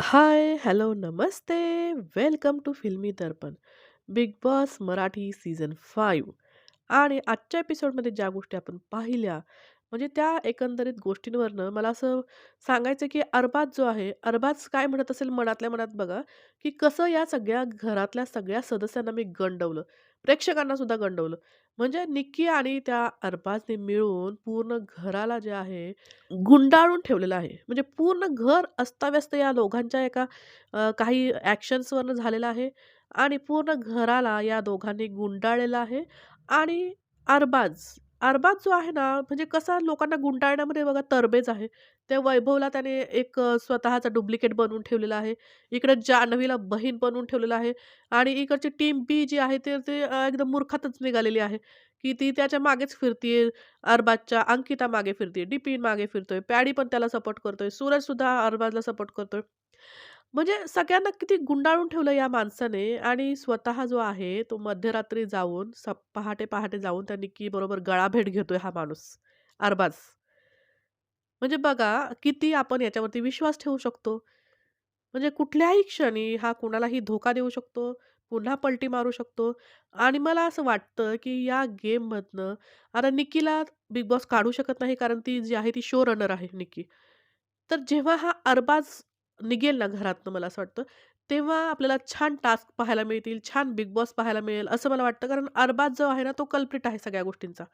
High, hello, Namaste. Welcome to Filmy Darpan. Bigg Boss Marathi season five आणि आजच्या एपिसोडमध्ये ज्या गोष्टी आपण पाहिल्या, म्हणजे त्या एकंदरीत गोष्टींवरनं मला असं सांगायचं की अरबाज जो आहे, अरबाज काय म्हणत असेल मनातल्या मनात बघा, की कसं या सगळ्या घरातल्या सगळ्या सदस्यांना मी गंडवलं. प्रेक्षकांना सुद्धा गंडवलं. म्हणजे निक्की आणि त्या अरबाजने मिळून पूर्ण घराला जे आहे, गुंडाळून ठेवलेलं आहे. म्हणजे पूर्ण घर अस्ताव्यस्त या दोघांच्या एका अ, काही ॲक्शन्सवरनं झालेलं आहे आणि पूर्ण घराला या दोघांनी गुंडाळलेलं आहे आणि अरबाज, अरबाज जो आहे ना, म्हणजे कसा लोकांना गुंडाळण्यामध्ये बघा तरबेज आहे. त्या वैभवला त्याने एक अ, स्वतःचा डुप्लिकेट बनवून ठेवलेला आहे. इकडे जान्हवीला बहीण बनवून ठेवलेलं आहे आणि इकडची टीम बी जी आहे ते ते अ, एकदम मूर्खातच निघालेली आहे, की ती त्याच्या मागेच फिरतीये. अरबाजच्या अंकिता मागे फिरतीये, डिपिन मागे फिरतोय, पॅडी पण त्याला सपोर्ट करतोय, सूरजसुद्धा अरबाजला सपोर्ट करतोय. म्हणजे सगळ्यांना किती गुंडाळून ठेवलं या माणसाने आणि स्वतः जो आहे तो मध्यरात्री जाऊन स पहाटे-पहाटे जाऊन त्या निक्कीबरोबर गळाभेट घेतोय हा माणूस, अरबाज. म्हणजे बघा किती आपण याच्यावरती विश्वास ठेवू शकतो. म्हणजे कुठल्याही क्षणी हा कुणालाही धोका देऊ शकतो, पुन्हा पलटी मारू शकतो आणि मला असं वाटतं, की या गेममधनं आता निक्कीला बिग बॉस काढू शकत नाही कारण ती जी आहे ती शो रनर आहे निक्की. तर जेव्हा हा अरबाज निघेल ना घरातनं मला असं वाटतं, तेव्हा आपल्याला छान टास्क पाहायला मिळतील, छान बिग बॉस पाहायला मिळेल असं मला वाटतं. कारण अरबाज जो आहे ना तो कल्प्रिट आहे सगळ्या गोष्टींचा.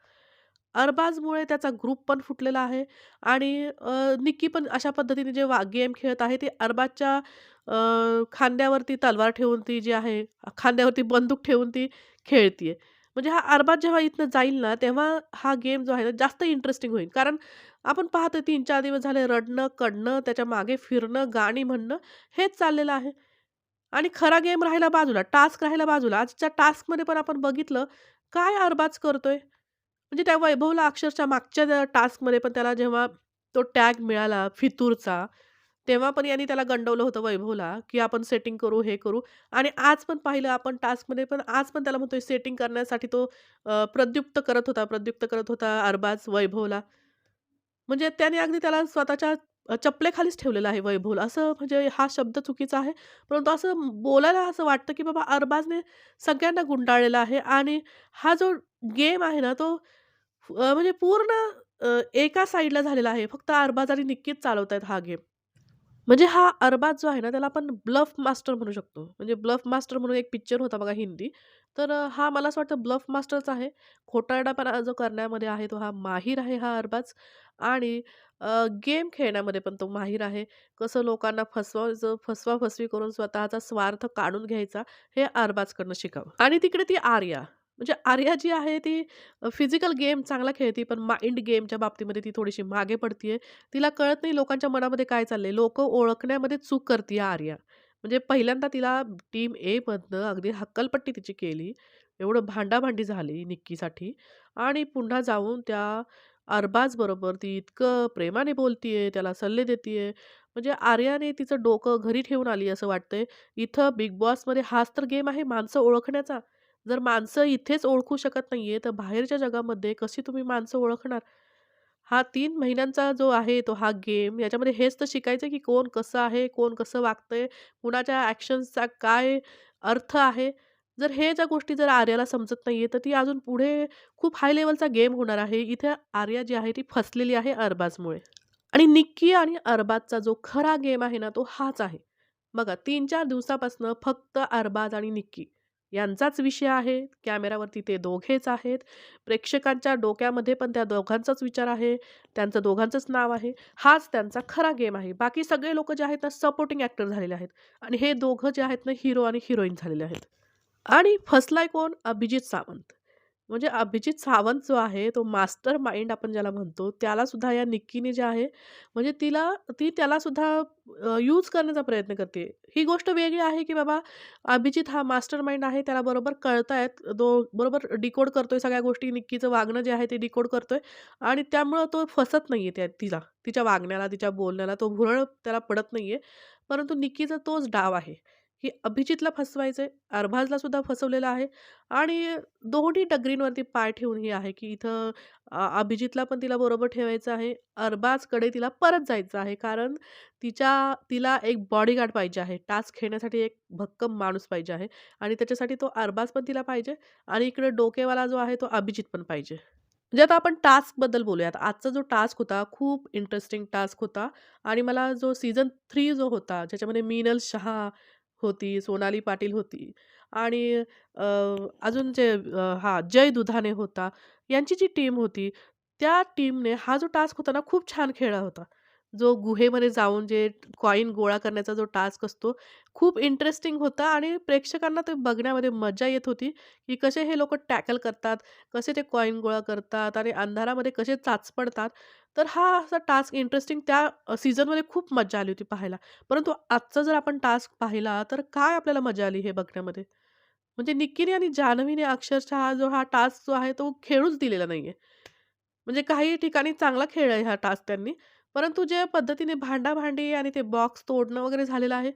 अरबाजमुळे त्याचा ग्रुप पण फुटलेला आहे आणि निक्की पण अशा पद्धतीने जे वा गेम खेळत आहे ती अरबाजच्या खांद्यावरती तलवार ठेवून ती जी आहे, खांद्यावरती बंदूक ठेवून ती खेळतीये. म्हणजे हा अरबाज जेव्हा इथनं जाईल ना, तेव्हा हा गेम जो आहे ना जास्त इंटरेस्टिंग होईल. कारण आपण पाहतो तीन चार दिवस झाले रडणं, कडणं त्याच्यामागे फिरणं, गाणी म्हणणं हेच चाललेलं आहे. आणि खरा गेम राहिला बाजूला, टास्क राहिला बाजूला. आजच्या टास्कमध्ये पण आपण बघितलं, काय अरबाज करतोय? म्हणजे त्या वैभवला अक्षरशः मागच्या टास्कमध्ये पण त्याला जेव्हा तो टॅग मिळाला फितूरचा, तेव्हा पण यांनी त्याला गंडवलं होतं वैभवला, की आपण सेटिंग करू, हे करू आणि आज पण पाहिलं आपण टास्कमध्ये पण आज पण त्याला म्हणतोय सेटिंग करण्यासाठी तो प्रद्युक्त करत होता, प्रद्युक्त करत होता अरबाज वैभवला. म्हणजे त्याने अगदी त्याला स्वतःच्या अ, चपलेखालीच ठेवलेलं आहे वैभवला. असं म्हणजे हा शब्द चुकीचा आहे. परंतु असं बोलायला असं वाटतं, की बाबा अरबाजने सगळ्यांना गुंडाळलेला आहे आणि हा जो गेम आहे ना, तो अ, म्हणजे पूर्ण अ, एका साइडला झालेला आहे. फक्त अरबाज आणि निक्कीच चालवतायत हा गेम. म्हणजे हा अरबाज जो आहे ना, त्याला आपण ब्लफ मास्टर म्हणू शकतो. म्हणजे ब्लफ मास्टर म्हणून एक पिक्चर होता बघा हिंदी. तर हा मला असं वाटतं ब्लफ मास्टरच आहे. खोटारडापणा जो करण्यामध्ये आहे, तो हा माहीर आहे हा अरबाज आणि गेम खेळण्यामध्ये पण तो माहीर आहे. कसं लोकांना फसवायचं, फसवा-फसवी करून स्वतःचा स्वार्थ काढून घ्यायचा, हे अरबाजकडनं शिकावं. आणि तिकडे ती आर्या. म्हणजे आर्या जी आहे ती फिजिकल गेम चांगला खेळते, पण माइंड गेमच्या बाबतीमध्ये ती थोडीशी मागे पडतीये. तिला कळत नाही लोकांच्या मनामध्ये काय चाललंय. लोकं ओळखण्यामध्ये चूक करते आर्या. म्हणजे पहिल्यांदा तिला टीम ए मधनं अगदी हक्कलपट्टी तिची केली. एवढं भांडाभांडी झाली निक्कीसाठी आणि पुन्हा जाऊन त्या अरबाजबरोबर ती इतकं प्रेमाने बोलतीये, त्याला सल्ले देतीये. म्हणजे आर्याने तिचं डोकं घरी ठेवून आली असं वाटतंय. इथं बिग बॉसमध्ये हाच तर गेम आहे माणसं ओळखण्याचा. जर माणसं इथेच ओळखू शकत नाही आहे तर बाहेरच्या जगामध्ये कशी तुम्ही माणसं ओळखणार? हा तीन महिन्यांचा जो आहे तो हा गेम याच्यामध्ये हेच तर शिकायचं की कोण कसं आहे, कोण कसं वागतंय, कुणाच्या ॲक्शन्सचा काय अर्थ आहे. जर हे ज्या गोष्टी जर आर्याला समजत नाही आहे तर ती अजून पुढे खूप हाय लेवलचा गेम होणार आहे. इथे आर्या जी आहे ती फसलेली आहे अरबाजमुळे. आणि निक्की आणि अरबाजचा जो खरा गेम आहे ना, तो हाच आहे. बघा 3-4 दिवसापासनं फक्त अरबाज आणि निक्की यांचाच विषय आहे. कॅमेरावरती ते दोघेच आहेत. प्रेक्षकांच्या डोक्यामध्ये पण त्या दोघांचाच विचार आहे. त्यांचं दोघांचंच नाव आहे. हाच त्यांचा खरा गेम आहे. बाकी सगळे लोक जे आहेत ना, सपोर्टिंग ॲक्टर झालेले आहेत आणि हे दोघं जे आहेत ना, हिरो आणि हिरोईन झालेले आहेत. आणि फसलाय कोण? अभिजित सावंत. म्हणजे अभिजित सावंत जो आहे, तो मास्टर माइंड आपण ज्याला म्हणतो, त्याला सुद्धा या निक्कीने जे आहे, म्हणजे तिला ती त्याला सुद्धा यूज करण्याचा प्रयत्न करते. ही गोष्ट वेगळी आहे, की बाबा अभिजित हा मास्टर माइंड आहे, त्याला बरोबर कळतायत. तो बरोबर डिकोड करतोय सगळ्या गोष्टी. निक्कीचं वागणं जे आहे ते डिकोड करतोय आणि त्यामुळं तो फसत नाहीये त्या तिला. तिच्या वागण्याला, तिच्या बोलण्याला तो भुरळ त्याला पडत नाही आहे परंतु निक्कीचा तोच डाव आहे, ही अभिजितला फसवायचंय, अरबाजला सुद्धा फसवलेलं आहे आणि दोन्ही डगरींवरती पाय ठेवून ही आहे, की इथं अभिजितला पण तिला बरोबर ठेवायचं आहे. अरबाजकडे तिला परत जायचं आहे. कारण तिच्या तिला एक बॉडीगार्ड पाहिजे आहे. टास्क खेळण्यासाठी एक भक्कम माणूस पाहिजे आहे आणि त्याच्यासाठी तो अरबाज पण तिला पाहिजे आणि इकडे डोकेवाला जो आहे तो अभिजित पण पाहिजे. म्हणजे आता आपण टास्कबद्दल बोलूयात. आजचा जो टास्क होता खूप इंटरेस्टिंग टास्क होता आणि मला जो सीझन थ्री जो होता ज्याच्यामध्ये मीनल शहा होती, सोनाली पाटील होती आणि अजून जे हा जय दुधाने होता. यांची जी टीम होती, त्या टीमने हा जो टास्क होता ना, खूप छान खेळला होता. जो गुहेमध्ये जाऊन जे कॉईन गोळा करण्याचा जो टास्क असतो, खूप इंटरेस्टिंग होता आणि प्रेक्षकांना ते बघण्यामध्ये मजा येत होती, की कसे हे लोक टॅकल करतात, कसे ते कॉइन गोळा करतात आणि अंधारामध्ये कसे चाचपडतात. तर हा असा टास्क इंटरेस्टिंग त्या सीझनमध्ये खूप मजा आली होती पाहायला. परंतु आजचा जर आपण टास्क पाहिला, तर काय आपल्याला मजा आली हे बघण्यामध्ये? म्हणजे निक्कीने आणि जान्हवीने अक्षरशः हा जो हा टास्क जो आहे तो खेळूच दिलेला नाही आहे म्हणजे काही ठिकाणी चांगला खेळ आहे हा टास्क त्यांनी. परंतु ज्या पद्धतीने भांडाभांडी आणि ते बॉक्स तोडणं वगैरे झालेलं आहे,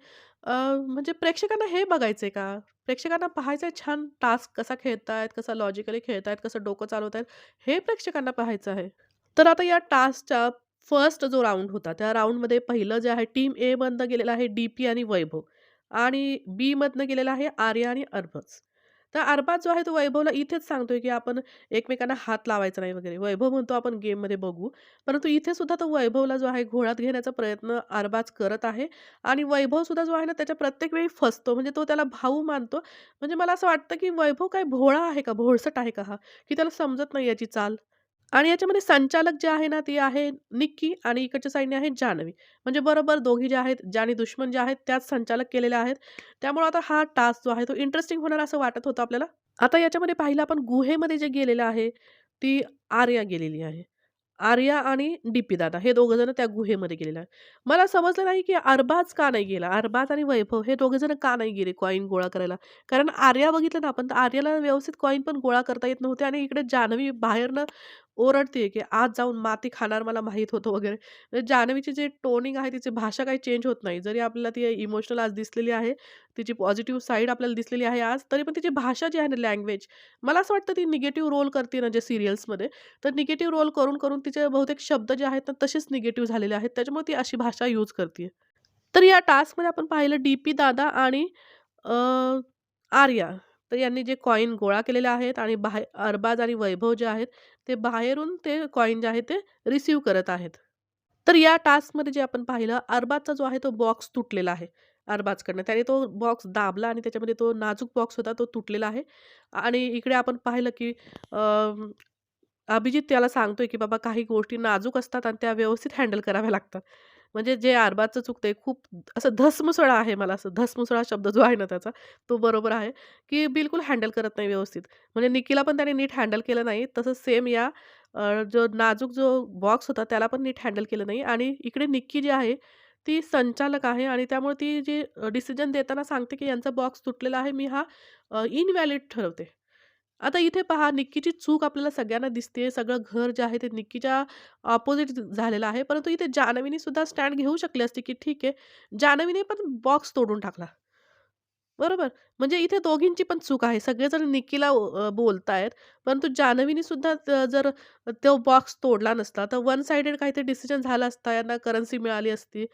म्हणजे प्रेक्षकांना हे बघायचं आहे का? प्रेक्षकांना पाहायचं आहे छान टास्क कसा खेळतायत, कसा लॉजिकली खेळतायत, कसं डोकं चालवतायत, हे प्रेक्षकांना पाहायचं आहे. तर आता या टास्कच्या फर्स्ट जो राऊंड होता, त्या राऊंडमध्ये पहिलं जे आहे टीम ए मधनं गेलेलं आहे डी पी आणि वैभव आणि बीमधनं गेलेलं आहे आर्या आणि अरबाज. तर अरबाज जो आहे तो वैभवला इथेच सांगतोय, की आपण एकमेकांना हात लावायचा नाही वगैरे. वैभव म्हणतो आपण गेममध्ये बघू. परंतु इथे सुद्धा तो वैभवला जो आहे घोळात घेण्याचा प्रयत्न अरबाज करत आहे आणि वैभव सुद्धा जो आहे ना त्याच्या प्रत्येक वेळी फसतो. म्हणजे तो त्याला भाऊ मानतो. म्हणजे मला असं वाटतं, की वैभव काय भोळा आहे का? भोळसट आहे का हा? की त्याला समजत नाही याची चाल. आणि याच्यामध्ये संचालक जे आहे ना, ती आहे निक्की आणि इकडच्या साइडने आहे जान्हवी. म्हणजे बरोबर दोघी जे आहेत, जानी दुश्मन जे आहेत, त्याच संचालक केलेले आहेत. त्यामुळे आता हा टास्क जो आहे तो इंटरेस्टिंग होणार असं वाटत होतं आपल्याला. आता याच्यामध्ये पाहिलं आपण गुहेमध्ये जे गेलेलं आहे, ती आर्या गेलेली आहे. आर्या आणि डी दादा हे दोघं जण त्या गुहेमध्ये गेलेले आहेत. मला समजलं नाही, की अरबाज का नाही गेला? अरबाज आणि वैभव हे दोघे जण का नाही गेले कॉईन गोळा करायला? कारण आर्या बघितलं ना आपण, तर आर्याला व्यवस्थित कॉईन पण गोळा करता येत नव्हते आणि इकडे जान्हवी बाहेरनं ओरडते की "आज जाऊन माती खाणार मला माहीत होतं" वगैरे. म्हणजे जान्हवीची जे टोनिंग आहे, तिची भाषा काही चेंज होत नाही. जरी आपल्याला ती इमोशनल आज दिसलेली आहे, तिची पॉझिटिव्ह साईड आपल्याला दिसलेली आहे आज, तरी पण तिची भाषा जी आहे ना, लँग्वेज मला असं वाटतं ती निगेटिव्ह रोल करते ना, जे सिरियल्समध्ये तर निगेटिव्ह रोल करून, करून तिचे बहुतेक शब्द जे आहेत ना, तसेच निगेटिव्ह झालेले आहेत. त्याच्यामुळे ती अशी भाषा यूज करते तर या टास्कमध्ये आपण पाहिलं डी पी दादा आणि आर्या. तर यांनी जे कॉईन गोळा केलेले आहेत आणि बाहे अरबाज आणि वैभव जे आहेत, ते बाहेरून ते कॉईन जे आहे ते रिसीव्ह करत आहेत. तर या टास्कमध्ये जे आपण पाहिलं, अरबाजचा जो आहे तो बॉक्स तुटलेला आहे अरबाजकडनं. त्याने तो बॉक्स दाबला आणि त्याच्यामध्ये तो नाजूक बॉक्स होता तो तुटलेला आहे आणि इकडे आपण पाहिलं की अभिजित त्याला सांगतोय, की "बाबा काही गोष्टी नाजूक असतात आणि त्या व्यवस्थित हँडल कराव्या लागतात." म्हणजे जे आरबाचं चुकतंय खूप असं धसमुसळा आहे मला असं धसमुसळा शब्द जो आहे ना त्याचा, तो बरोबर आहे, की बिलकुल हँडल करत नाही व्यवस्थित. म्हणजे निक्कीला पण त्याने नीट हँडल केलं नाही. तसंच सेम या जो नाजूक जो बॉक्स होता त्याला पण नीट हँडल केलं नाही आणि इकडे निक्की जी आहे, ती संचालक आहे आणि त्यामुळे ती जी डिसिजन देताना सांगते, की यांचा बॉक्स तुटलेला आहे. मी हा इनव्हॅलिड ठरवते. आता इथे पहा निक्कीची चूक आपल्याला सगळ्यांना दिसते. सगळं घर जे आहे ते निक्कीच्या ऑपोजिट झालेलं आहे. परंतु इथे जान्हवीने सुद्धा स्टँड घेऊ शकली असते की ठीक आहे. जान्हवीने पण बॉक्स तोडून टाकला. बरोबर? म्हणजे इथे दोघींची पण चूक आहे. सगळेजण निक्कीला बोलतायत. परंतु जान्हवीने सुद्धा जर तो बॉक्स तोडला नसता, तर वन सायडेड काहीतरी डिसिजन झाला असता. यांना करन्सी मिळाली असती.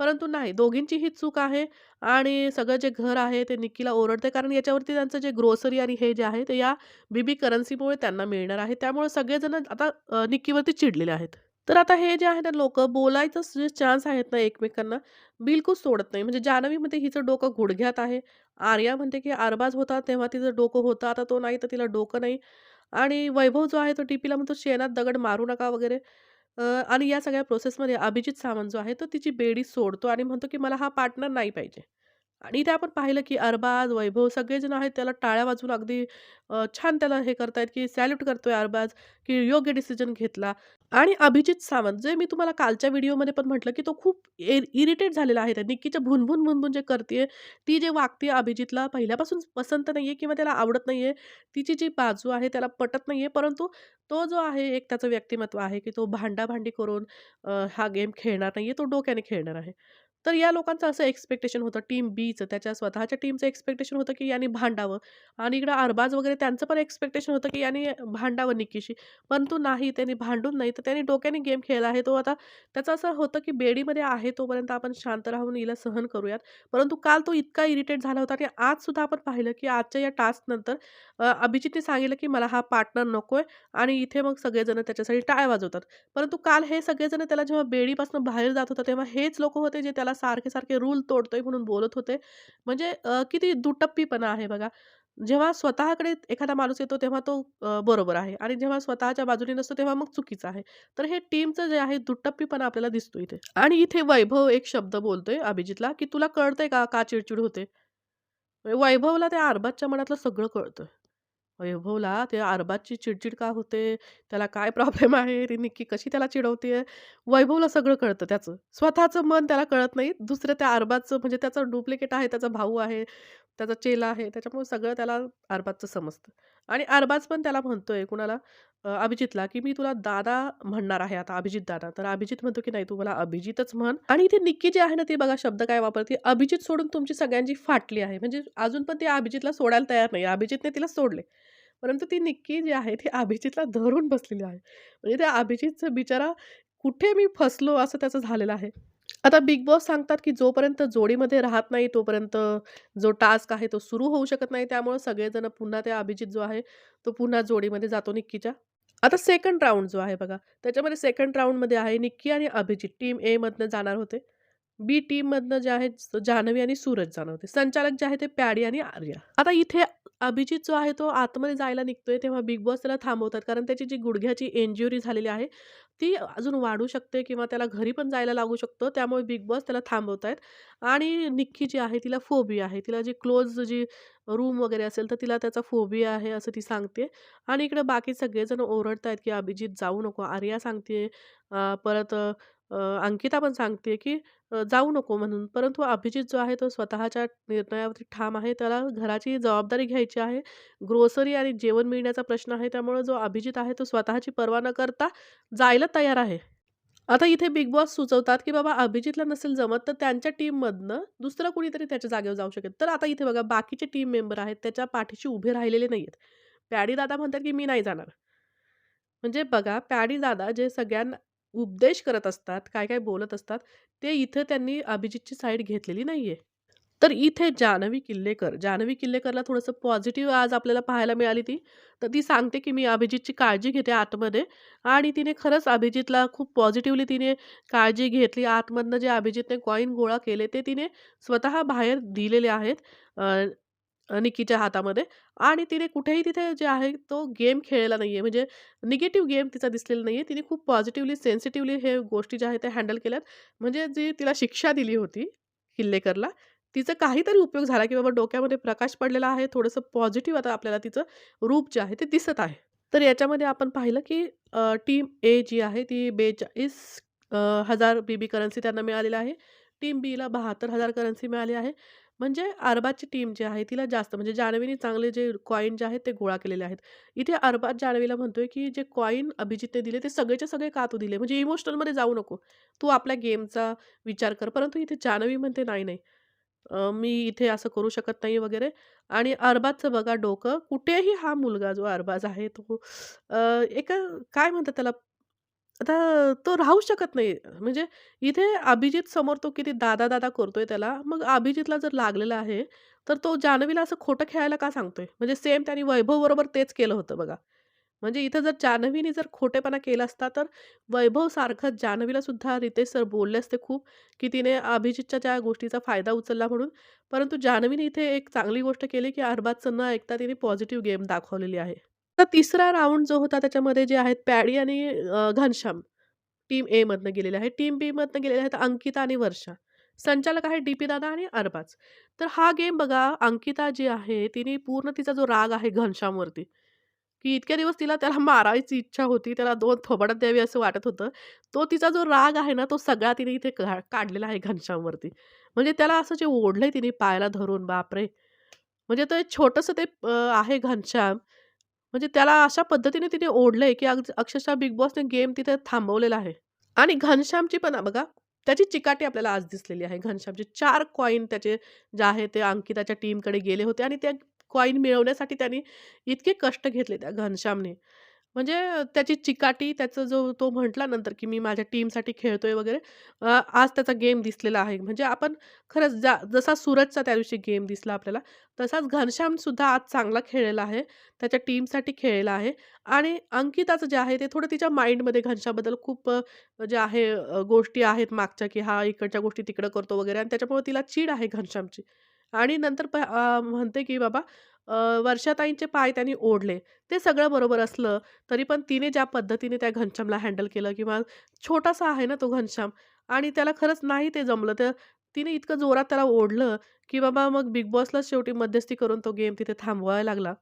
परंतु नाही, दोघींची ही चूक आहे आणि सगळं जे घर आहे ते निक्कीला ओरडते. कारण याच्यावरती त्यांचं जे ग्रोसरी आणि हे जे आहे ते या बीबी करन्सीमुळे त्यांना मिळणार आहे. त्यामुळे सगळेजण आता निक्कीवरती चिडलेले आहेत. तर आता हे जे आहे ना लोक बोलायचं जे चान्स आहेत ना एकमेकांना, बिलकुल सोडत नाही. म्हणजे जानवीमध्ये हिचं डोकं गुडघ्यात आहे. आर्या म्हणते की आरबाज होता तेव्हा तिचं डोकं होतं, आता तो नाही तर तिला डोकं नाही. आणि वैभव जो आहे तो टीपीला म्हणतो शेणात दगड मारू नका वगैरे. अ, आणि या सगळ्या प्रोसेसमध्ये अभिजित सावंत जो आहे तो तिची बेडी सोडतो आणि म्हणतो की मला हा पार्टनर नाही पाहिजे. आणि इथे आपण पाहिलं की अरबाज, वैभव सगळेजण आहेत त्याला टाळ्या वाजवून अगदी छान त्याला हे करतायत की सॅल्यूट करतोय अरबाज, की योग्य डिसिजन घेतला. आणि अभिजित सावंत जे मी तुम्हाला कालच्या व्हिडिओमध्ये पण म्हटलं की तो खूप इरिटेट झालेला आहे. त्या निक्कीच्या भुनभुन भुनभुन जे करते ती जे वागते अभिजितला पहिल्यापासून पसंत नाही आहे किंवा त्याला आवडत नाही आहे तिची जी बाजू आहे त्याला पटत नाही आहे परंतु तो जो आहे एक त्याचं व्यक्तिमत्व आहे की तो भांडाभांडी करून हा गेम खेळणार नाही आहे तो डोक्याने खेळणार आहे. तर या लोकांचं असं एक्सपेक्टेशन होतं टीम बीचं त्याच्या स्वतःच्या टीमचं एक्सपेक्टेशन होतं की यांनी भांडावं आणि इकडं अरबाज वगैरे त्यांचं पण एक्सपेक्टेशन होतं की यांनी भांडावं निकीशी परंतु नाही त्यांनी भांडून नाही तर त्यांनी डोक्याने गेम खेळला आहे. तो आता त्याचं असं होतं की बेडीमध्ये आहे तोपर्यंत आपण शांत राहून हिला सहन करूयात. परंतु काल तो इतका इरिटेट झाला होता आणि आजसुद्धा आपण पाहिलं की आजच्या या टास्कनंतर अभिजितने सांगितलं की मला हा पार्टनर नकोय आणि इथे मग सगळेजण त्याच्यासाठी टाळ वाजवतात. परंतु काल हे सगळेजण त्याला जेव्हा बेडीपासून बाहेर जात होता, तेव्हा हेच लोक होते जे त्याला सारखे-सारखे रूल तोडतोय म्हणून बोलत होते. म्हणजे किती दुटप्पीपणा आहे बघा. जेव्हा स्वतःकडे एखादा माणूस येतो तेव्हा तो बरोबर आहे आणि जेव्हा स्वतःच्या बाजूने नसतो तेव्हा मग चुकीचं आहे. तर हे टीमचं जे आहे दुटप्पीपणा आपल्याला दिसतो इथे. आणि इथे वैभव एक शब्द बोलतोय अभिजितला, की "तुला कळतंय का, का चिडचिड होते?" वैभवला त्या अरबाजच्या मनातलं सगळं कळतं. वैभवला ते अरबाजची चिडचिड का होते, त्याला काय प्रॉब्लेम आहे, ती निक्की कशी त्याला चिडवते वैभवला सगळं कळतं त्याचं. स्वतःचं मन त्याला कळत नाही. दुसरं त्या अरबाजचं म्हणजे त्याचा डुप्लिकेट आहे, त्याचा भाऊ आहे, त्याचा चेला आहे. त्याच्यामुळे सगळं त्याला अरबाजचं समजतं. आणि अरबाज पण त्याला म्हणतोय कुणाला अभिजितला, की "मी तुला दादा म्हणणार आहे आता, अभिजित दादा." तर अभिजित म्हणतो, की "नाही, तू मला अभिजितच म्हण." आणि इथे निक्की जी आहे ना, ती बघा शब्द काय वापरते, "अभिजित सोडून तुमची सगळ्यांची फाटली आहे." म्हणजे अजून पण ती अभिजितला सोडायला तयार नाही. अभिजितने तिला सोडले. परंतु ती निक्की जी आहे ती अभिजितला धरून बसलेली आहे. म्हणजे त्या अभिजितचं बिचारा कुठे मी फसलो असं त्याचं झालेलं आहे. आता बिग बॉस सांगतात, की जोपर्यंत जोडीमध्ये राहत नाही तोपर्यंत जो टास्क आहे तो सुरू होऊ शकत नाही. त्यामुळे सगळेजण पुन्हा त्या अभिजित जो आहे तो पुन्हा जोडीमध्ये जातो निक्कीच्या. आता सेकंड राऊंड जो आहे बघा, त्याच्यामध्ये सेकंड राऊंडमध्ये आहे निक्की आणि अभिजित टीम एमधनं जाणार होते. बी टीममधनं जे आहे जान्हवी आणि सूरज जाणार होते. संचालक जे आहे ते प्याडी आणि आर्या. आता इथे अभिजित जो आहे तो आतमध्ये जायला निघतोय तेव्हा बिग बॉस त्याला थांबवतात. कारण त्याची जी गुडघ्याची इंज्युरी झालेली आहे, ती अजून वाढू शकते किंवा त्याला घरी पण जायला लागू शकतं. त्यामुळे बिग बॉस त्याला थांबवत आहेत आणि निक्की जी आहे तिला फोबिया आहे. तिला जी क्लोज जी रूम वगैरे असेल तर तिला त्याचा फोबिया आहे असं ती सांगते. आणि इकडे बाकी सगळेजण आहेत की "अभिजित जाऊ नको." आर्या सांगते परत अंकिता पण सांगते, की जाऊ नको म्हणून. परंतु अभिजित जो आहे तो स्वतःच्या निर्णयावरती ठाम आहे. त्याला घराची जबाबदारी घ्यायची आहे. ग्रोसरी आणि जेवण मिळण्याचा प्रश्न आहे. त्यामुळे जो अभिजित आहे तो स्वतःची पर्वा न करता जायला तयार आहे. आता इथे बिग बॉस सुचवतात, की बाबा अभिजितला नसेल जमत तर त्यांच्या टीममधनं दुसरं कुणीतरी त्याच्या जागेवर जाऊ शकेल. तर आता इथे बघा बाकीचे टीम मेंबर आहेत त्याच्या पाठीशी उभे राहिलेले नाहीयेत. पॅडी दादा म्हणतात, की "मी नाही जाणार." म्हणजे बघा पॅडी दादा जे सगळ्यांना उपदेश करत असतात, काय-काय बोलत असतात, ते इथं त्यांनी अभिजितची साईड घेतलेली नाही आहे तर इथे जानवी किल्लेकर, जानवी किल्लेकरला थोडंसं पॉझिटिव्ह आज आपल्याला पाहायला मिळाली ती. तर ती सांगते, की "मी अभिजितची काळजी घेते आतमध्ये" आणि तिने खरंच अभिजितला खूप पॉझिटिव्हली तिने काळजी घेतली. आतमधनं जे अभिजितने कॉईन गोळा केले ते तिने स्वतः बाहेर दिलेले आहेत निकीच्या निक्कीच्या हातामध्ये आणि तिने कुठेही तिथे जे आहे तो गेम खेळलेला आहे म्हणजे निगेटिव्ह गेम तिचा दिसलेला नाही आहे तिने खूप पॉझिटिव्हली, सेन्सिटिव्हली हे गोष्टी ज्या आहेत त्या हँडल केल्यात. म्हणजे जी तिला शिक्षा दिली होती किल्लेकरला, तिचा काहीतरी उपयोग झाला, की बाबा डोक्यामध्ये प्रकाश पडलेला आहे. थोडंसं पॉझिटिव्ह आता आपल्याला तिचं रूप जे आहे ते दिसत आहे. तर याच्यामध्ये आपण पाहिलं, की टीम ए जी आहे ती बेचाळीस हजार बी बी करन्सी त्यांना मिळालेली आहे. टीम बीला 72,000 करन्सी मिळाली आहे. म्हणजे अरबाजची टीम जी आहे तिला जास्त म्हणजे जान्हवीने चांगले जे कॉईन जे आहेत ते गोळा केलेले आहेत. इथे अरबाज जान्हवीला म्हणतोय, की जे कॉईन अभिजितने दिले ते सगळेचे सगळे का तू दिले? म्हणजे इमोशनलमध्ये जाऊ नको. तू आपल्या गेमचा विचार कर. परंतु इथे जान्हवी म्हणते, "नाही, नाही. मी इथे असं करू शकत नाही" वगैरे. आणि अरबाजचं बघा डोकं कुठेही हा मुलगा जो अरबाज आहे तो एक एका काय म्हणतात त्याला आता तो राहू शकत नाही. म्हणजे इथे अभिजित समोर तो किती दादा-दादा करतोय त्याला. मग अभिजितला जर लागलेलं आहे, तर तो जान्हवीला असं खोटं खेळायला का सांगतोय? म्हणजे सेम त्याने वैभवबरोबर तेच केलं होतं बघा. म्हणजे इथं जर जान्हवीने जर खोटेपणा केला असता, तर वैभवसारखं जान्हवीला सुद्धा रितेश सर बोलले असते खूप, की तिने अभिजितच्या त्या गोष्टीचा फायदा उचलला म्हणून. परंतु जान्हवीने इथे एक चांगली गोष्ट केली, की अरबाजचं न ऐकता तिने पॉझिटिव्ह गेम दाखवलेली आहे. तर तिसरा राउंड जो होता त्याच्यामध्ये जे आहेत पॅडी आणि अ, घनश्याम टीम ए मधनं गेलेले आहेत. टीम बी मधनं गेलेले आहेत अंकिता आणि वर्षा. संचालक आहे डी-पी दादा आणि अरबाज. तर हा गेम बघा अंकिता जी आहे तिने पूर्ण तिचा जो राग आहे घनश्यामवरती, की इतके दिवस तिला त्याला मारायची इच्छा होती. त्याला 2 थोबाडात द्यावी असं वाटत होतं. तो तिचा जो राग आहे ना, तो सगळा तिने इथे का काढलेला आहे घनश्यामवरती. म्हणजे त्याला असं जे ओढलंय तिने पायाला धरून बापरे! म्हणजे ते छोटंसं ते अ, आहे घनश्याम म्हणजे त्याला अशा पद्धतीने तिने ओढलंय, की अक्षरशः बिग बॉसने गेम तिथे थांबवलेला आहे. आणि घनश्यामची पण बघा, त्याची चिकाटी आपल्याला आज दिसलेली आहे घनश्यामचे चार कॉईन त्याचे जे आहे ते अंकिताच्या टीमकडे गेले होते आणि त्या कॉइन मिळवण्यासाठी त्यांनी इतके कष्ट घेतले त्या घनश्यामने. म्हणजे त्याची चिकाटी, त्याचा जो तो म्हटला नंतर, की मी माझ्या टीमसाठी खेळतोय वगैरे. अ, आज त्याचा गेम दिसलेला आहे. म्हणजे आपण खरंच जा जसा सूरजचा त्या दिवशी गेम दिसला आपल्याला, तसाच घनश्यामसुद्धा आज चांगला खेळलेला आहे. त्याच्या टीमसाठी खेळलेला आहे आणि अंकिताचं जे आहे ते थोडं तिच्या माइंडमध्ये घनश्यामबद्दल खूप अ, जे आहे अ, गोष्टी आहेत मागच्या, की हा इकडच्या गोष्टी तिकडं करतो वगैरे आणि त्याच्यामुळे तिला चीड आहे घनश्यामची. आणि नंतर प अ, म्हणते, की बाबा वर्षाताईंचे पाय त्यांनी ओढले. ते सगळं बरोबर असलं, तरी पण तिने ज्या पद्धतीने त्या घनश्यामला हँडल केलं किंवा छोटासा आहे ना तो घनश्याम आणि त्याला खरंच नाही ते जमलं. तर तिने इतकं जोरात त्याला ओढलं, की बाबा मग बिग बॉसलाच शेवटी मध्यस्थी करून तो गेम तिथे थांबवायला लागला.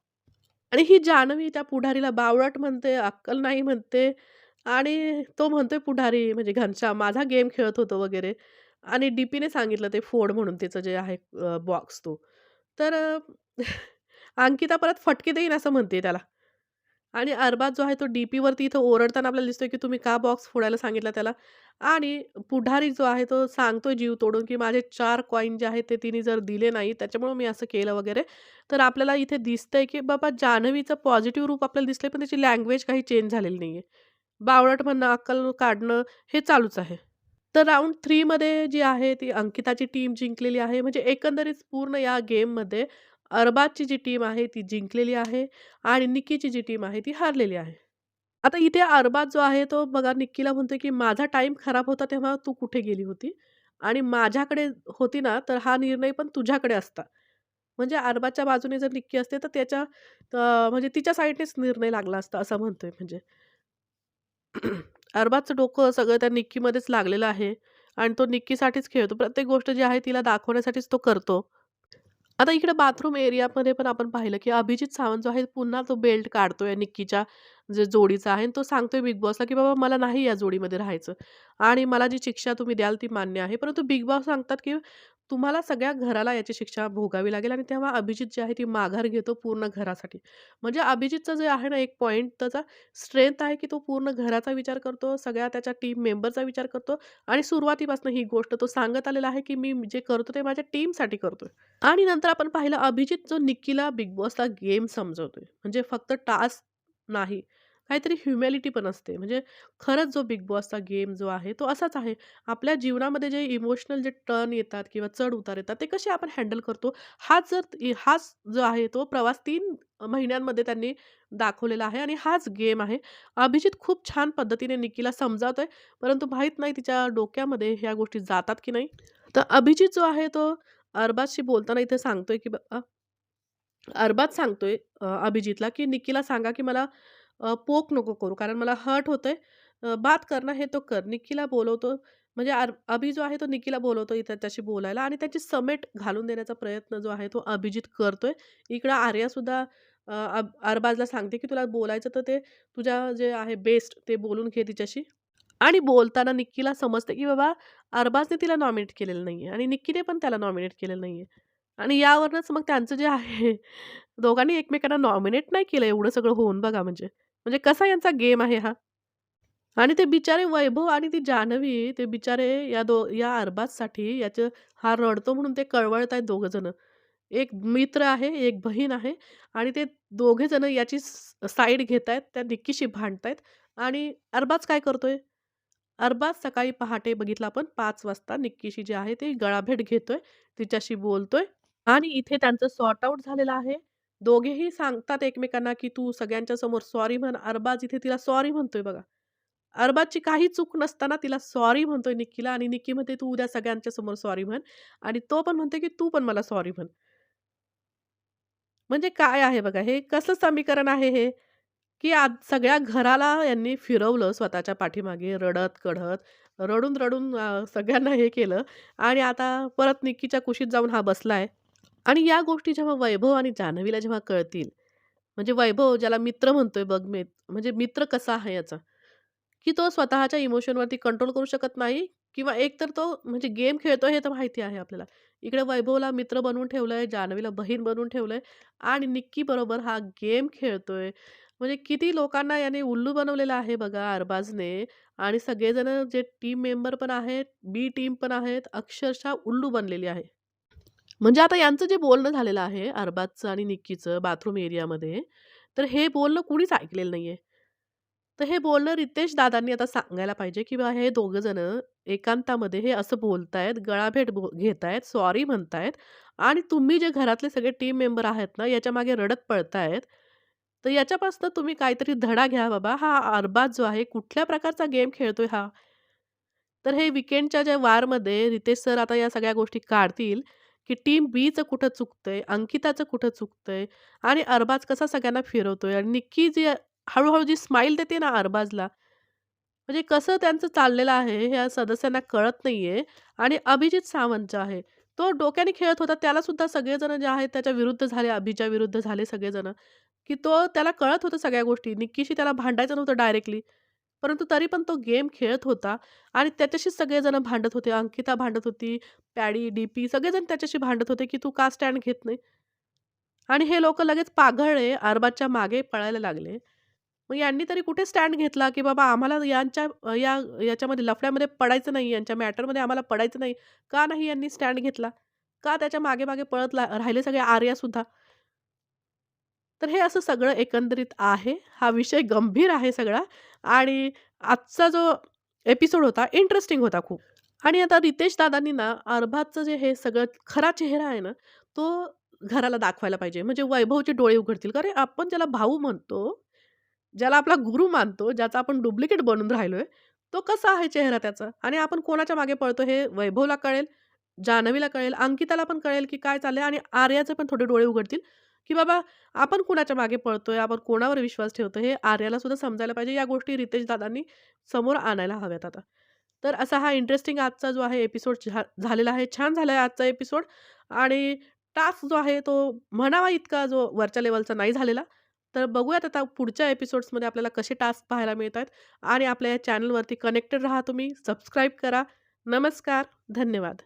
आणि ही जान्हवी त्या पुढारीला बावळट म्हणते, अक्कल नाही म्हणते आणि तो म्हणतोय पुढारी म्हणजे घनश्याम, माझा गेम खेळत होतो वगैरे आणि डी पीने सांगितलं ते फोड म्हणून त्याचं जे आहे बॉक्स तो. तर अंकिता परत फटके देईन असं म्हणते त्याला. आणि अरबाज जो आहे तो डी पीवरती इथं ओरडताना आपल्याला दिसतोय, की तुम्ही का बॉक्स फोडायला सांगितला त्याला? आणि पुढारी जो आहे तो सांगतोय जीव तोडून, की माझे चार कॉईन जे आहेत ते तिने जर दिले नाही त्याच्यामुळं मी असं केलं वगैरे. तर आपल्याला इथे दिसतंय, की बाबा जान्हवीचं पॉझिटिव्ह रूप आपल्याला दिसलंय, पण त्याची लँग्वेज काही चेंज झालेली नाहीये. बावळट म्हणणं, अक्कल काढणं हे चालूच आहे. तर राऊंड थ्रीमध्ये जी आहे ती अंकिताची टीम जिंकलेली आहे. म्हणजे एकंदरीत पूर्ण या गेममध्ये अरबाजची जी टीम आहे ती जिंकलेली आहे आणि निक्कीची जी टीम आहे ती हारलेली आहे. आता इथे अरबाज जो आहे तो बघा निक्कीला म्हणतोय, की माझा टाईम खराब होता तेव्हा तू कुठे गेली होती? आणि माझ्याकडे होती ना, तर हा निर्णय पण तुझ्याकडे असता. म्हणजे अरबाजच्या बाजूने जर निक्की असते तर त्याच्या म्हणजे तिच्या साईडनेच निर्णय लागला असता असं म्हणतोय म्हणजे. अरबाजचं डोकं सगळं त्या निक्कीमध्येच लागलेलं आहे आणि तो निक्कीसाठीच खेळतो. प्रत्येक गोष्ट जी आहे तिला दाखवण्यासाठीच तो करतो. आता इकडे बाथरूम एरियामध्ये पण आपण पाहिलं, की अभिजित सावंत जो आहे पुन्हा तो बेल्ट काढतोय निक्कीच्या जे जोडीचा आहे तो सांगतोय बिग बॉसला, की "बाबा मला नाही या जोडीमध्ये राहायचं आणि मला जी शिक्षा तुम्ही द्याल ती मान्य आहे." परंतु बिग बॉस सांगतात, की तुम्हाला सगळ्या घराला याची शिक्षा भोगावी लागेल आणि तेव्हा अभिजित जी आहे ती माघार घेतो पूर्ण घरासाठी. म्हणजे अभिजितचा जे आहे ना एक पॉईंट त्याचा स्ट्रेंथ आहे, की तो पूर्ण घराचा विचार करतो, सगळ्या त्याच्या टीम मेंबरचा विचार करतो आणि सुरुवातीपासून ही गोष्ट तो सांगत आलेला आहे, की मी जे करतो ते माझ्या टीमसाठी करतोय. आणि नंतर आपण पाहिलं अभिजित जो निक्कीला बिग बॉसला गेम समजवतोय. म्हणजे फक्त टास्क नाही, काहीतरी ह्युमॅलिटी पण असते. म्हणजे खरंच जो बिग बॉसचा गेम जो आहे तो असाच आहे. आपल्या जीवनामध्ये जे इमोशनल जे टर्न येतात किंवा चढ-उतार येतात ते कसे आपण हँडल करतो. हाच जर हाच जो आहे तो प्रवास तीन महिन्यांमध्ये त्यांनी दाखवलेला आहे आणि हाच गेम आहे. अभिजित खूप छान पद्धतीने निक्कीला समजावतोय, परंतु माहीत नाही तिच्या डोक्यामध्ये ह्या गोष्टी जातात की नाही. तर अभिजित जो आहे तो अरबाजशी बोलताना इथे सांगतोय, की "बघा" अरबाज सांगतोय अभिजितला, की निकीला सांगा, की मला पोक नको करू, कारण मला हर्ट होतं आहे बात करणं हे तो कर." निक्कीला बोलवतो म्हणजे अर अभि जो आहे तो निक्कीला बोलवतो इथं त्याच्याशी बोलायला आणि त्याची समेट घालून देण्याचा प्रयत्न जो आहे तो अभिजित करतोय. इकडं आर्यासुद्धा अब अरबाजला सांगते, की "तुला बोलायचं तर ते तुझ्या जे आहे बेस्ट ते बोलून घे तिच्याशी." आणि बोलताना निक्कीला समजते की बाबा अरबाजने तिला नॉमिनेट केलेलं नाही आहे आणि निक्कीने पण त्याला नॉमिनेट केलेलं नाही आहे आणि यावरूनच मग त्यांचं जे आहे दोघांनी एकमेकांना नॉमिनेट नाही केलं एवढं सगळं होऊन बघा म्हणजे. म्हणजे कसा यांचा गेम आहे हा. आणि ते बिचारे वैभव आणि ती जान्हवी ते बिचारे या दो या अरबाजसाठी याचं हा रडतो म्हणून ते कळवळत दोघं जण. एक मित्र आहे, एक बहीण आहे आणि ते दोघे जण याची साईड घेत आहेत त्या निक्कीशी भांडतायत आणि अरबाज काय करतोय? अरबाज सकाळी पहाटे बघितलं आपण पाच वाजता निक्कीशी जी आहे ती गळाभेट घेतोय, तिच्याशी बोलतोय आणि इथे त्यांचं सॉर्ट आउट झालेलं आहे. दोघेही सांगतात एकमेकांना, की "तू सगळ्यांच्या समोर सॉरी म्हण." अरबाज इथे तिला सॉरी म्हणतोय बघा. अरबाजची काही चूक नसताना तिला सॉरी म्हणतोय निक्कीला आणि निक्की म्हणते, "तू उद्या सगळ्यांच्या समोर सॉरी म्हण." आणि तो पण म्हणतोय, की "तू पण मला सॉरी म्हण." म्हणजे काय आहे बघा, हे कसं समीकरण आहे हे? की आज सगळ्या घराला यांनी फिरवलं स्वतःच्या पाठीमागे रडत-कढत, रडून-रडून सगळ्यांना हे केलं आणि आता परत निक्कीच्या कुशीत जाऊन हा बसलाय. आणि या गोष्टी जेव्हा वैभव आणि जान्हवीला जेव्हा कळतील, म्हणजे वैभव ज्याला मित्र म्हणतोय बघ मी म्हणजे मित्र कसा आहे याचा, की तो स्वतःच्या इमोशनवरती कंट्रोल करू शकत नाही किंवा एकतर तो म्हणजे गेम खेळतोय हे तर माहिती आहे आपल्याला. इकडे वैभवला मित्र बनवून ठेवलंय, जान्हवीला बहीण बनवून ठेवलंय आणि निक्की बरोबर हा गेम खेळतोय. म्हणजे किती लोकांना याने उल्लू बनवलेलं आहे बघा अरबाजने आणि सगळेजण जे टीम मेंबर पण आहेत, बी टीम पण आहेत, अक्षरशः उल्लू बनलेली आहे. म्हणजे आता यांचं जे बोलणं झालेलं आहे अरबाजचं आणि निक्कीचं बाथरूम एरियामध्ये, तर हे बोलणं कुणीच ऐकलेलं नाही आहे तर हे बोलणं रितेश दादांनी आता सांगायला पाहिजे, की बा हे दोघंजणं एकांतामध्ये हे असं बोलतायत, गळाभेट बो घेतायत, सॉरी म्हणतायत आणि तुम्ही जे घरातले सगळे टीम मेंबर आहेत ना, याच्यामागे रडत पळतायत. तर याच्यापासून तुम्ही काहीतरी धडा घ्या बाबा. हा अरबाज जो आहे कुठल्या प्रकारचा गेम खेळतोय हा? तर हे विकेंडच्या ज्या वारमध्ये रितेश सर आता या सगळ्या गोष्टी काढतील, की टीम बीचं कुठं चुकतंय, अंकिताचं कुठं चुकतंय आणि अरबाज कसा सगळ्यांना फिरवतोय आणि निक्की जी हळूहळू जी स्माईल देते ना अरबाजला, म्हणजे कसं त्यांचं चाललेलं आहे हे सदस्यांना कळत नाहीये आणि अभिजित सावंत जो आहे, तो डोक्याने खेळत होता. त्याला सुद्धा सगळेजण जे आहेत त्याच्या विरुद्ध झाले, अभिच्या विरुद्ध झाले सगळेजण, की तो त्याला कळत होतं सगळ्या गोष्टी. निक्कीशी त्याला भांडायचं नव्हतं डायरेक्टली. परंतु तरी पण तो गेम खेळत होता आणि त्याच्याशी सगळेजण भांडत होते. अंकिता भांडत होती, पॅडी, डी पी सगळेजण त्याच्याशी भांडत होते, की "तू का स्टँड घेत नाही?" आणि हे लोक लगेच पाघळले, अरबाजच्या मागे पळायला लागले. मग यांनी तरी कुठे स्टँड घेतला, की बाबा आम्हाला यांच्या या याच्यामध्ये लफड्यामध्ये पडायचं नाही, यांच्या मॅटरमध्ये आम्हाला पडायचं नाही. का नाही यांनी स्टँड घेतला? का त्याच्या मागे-मागे पळत ला राहिले सगळे आर्यासुद्धा? तर हे असं सगळं एकंदरीत आहे. हा विषय गंभीर आहे सगळा आणि आजचा जो एपिसोड होता इंटरेस्टिंग होता खूप. आणि आता रितेश दादांनी ना अर्भातचं जे हे सगळं खरा चेहरा आहे ना, तो घराला दाखवायला पाहिजे. म्हणजे वैभवचे डोळे उघडतील. कारण आपण ज्याला भाऊ म्हणतो, ज्याला आपला गुरु मानतो, ज्याचा आपण डुप्लिकेट बनून राहिलोय, तो कसा आहे चेहरा त्याचा? आणि आपण कोणाच्या मागे पळतो हे वैभवला कळेल, जान्हवीला कळेल, अंकिताला पण कळेल, की काय चाललंय आणि आर्याचे पण थोडे डोळे उघडतील, की बाबा आपण कुणाच्या मागे पळतोय, आपण कोणावर विश्वास ठेवतो हे आर्याला सुद्धा समजायला पाहिजे. या गोष्टी रितेश दादांनी समोर आणायला हव्यात आता. तर असा हा इंटरेस्टिंग आजचा जो आहे एपिसोड झा झालेला आहे. छान झालाय आजचा एपिसोड आणि टास्क जो आहे तो म्हणावा इतका जो वरच्या लेवलचा नाही झालेला. तर बघूयात आता पुढच्या एपिसोड्समध्ये आपल्याला कसे टास्क पाहायला मिळतात आणि आपल्या या चॅनलवरती कनेक्टेड राहा तुम्ही. सबस्क्राईब करा. नमस्कार. धन्यवाद.